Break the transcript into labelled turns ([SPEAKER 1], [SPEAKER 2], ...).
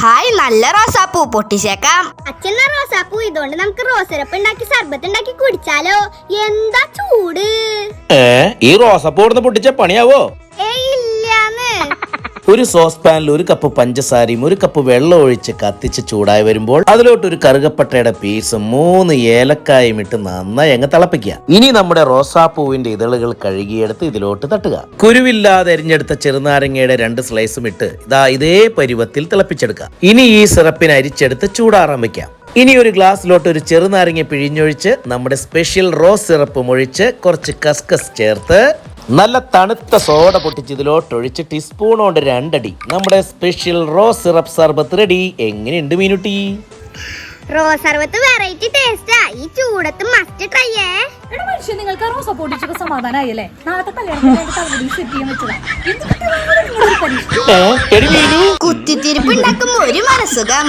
[SPEAKER 1] Hi നല്ല റോസാപ്പൂ പൊട്ടിച്ചേക്കാം.
[SPEAKER 2] അച്ഛന റോസാപ്പൂ ഇതുകൊണ്ട് നമുക്ക് റോസരപ്പ് ഉണ്ടാക്കി സർബത്ത് ഉണ്ടാക്കി കുടിച്ചാലോ? എന്താ ചൂട്?
[SPEAKER 3] ഏ ഈ റോസാപ്പൂ പൊട്ടിച്ച പണിയാവോ? ഒരു സോസ് പാനിൽ ഒരു കപ്പ് പഞ്ചസാരയും ഒരു കപ്പ് വെള്ളം ഒഴിച്ച് കത്തിച്ച് ചൂടായി വരുമ്പോൾ അതിലോട്ട് ഒരു കറുകപ്പട്ടയുടെ പീസും മൂന്ന് ഏലക്കായും ഇട്ട് നന്നായി അങ്ങ് തിളപ്പിക്കുക. ഇനി നമ്മുടെ റോസാപ്പൂവിന്റെ ഇതളുകൾ കഴുകിയെടുത്ത് ഇതിലോട്ട് തട്ടുക. കുരുവില്ലാതെ എരിഞ്ഞെടുത്ത ചെറുനാരങ്ങയുടെ രണ്ട് സ്ലൈസും ഇട്ട് ഇതാ ഇതേ പരുവത്തിൽ തിളപ്പിച്ചെടുക്കുക. ഇനി ഈ സിറപ്പിന് അരിച്ചെടുത്ത് ചൂടാറാൻ വയ്ക്കാം ഇനി ഒരു ഗ്ലാസ്സിലോട്ട് ഒരു ചെറുനാരങ്ങ പിഴിഞ്ഞൊഴിച്ച് നമ്മുടെ സ്പെഷ്യൽ റോസ് സിറപ്പ് ഒഴിച്ച് കുറച്ച് കസ്കസ് ചേർത്ത് നല്ല തണുത്ത സോഡ പൊട്ടിച്ച് ഇതിലോട്ടൊഴിച്ച് ടീസ്പൂൺ കൊണ്ട് രണ്ടടി. നമ്മുടെ സ്പെഷ്യൽ റോസ് സിറപ്പ് സർബത്ത് റെഡി. എങ്ങനെയുണ്ട് മീനുട്ടി?
[SPEAKER 2] റോസ് സർബത്ത് വെറൈറ്റി ടേസ്റ്റാ ഈ ചൂടത്ത് മസ്റ്റ് ട്രൈ ഏ.
[SPEAKER 4] എടാ മനുഷ്യൻ നിങ്ങൾക്ക് ആ റോസ പൊട്ടിച്ചൊക്കെ സമാധാനമായല്ലേ നാളത്തെ കല്യാണത്തിന് തലമുടി സെറ്റ് ചെയ്യാൻ
[SPEAKER 3] എടി
[SPEAKER 1] കുത്തിത്തിരിപ്പ് ഉണ്ടാക്കുമ്പോ ഒരു മനസ്സുഖം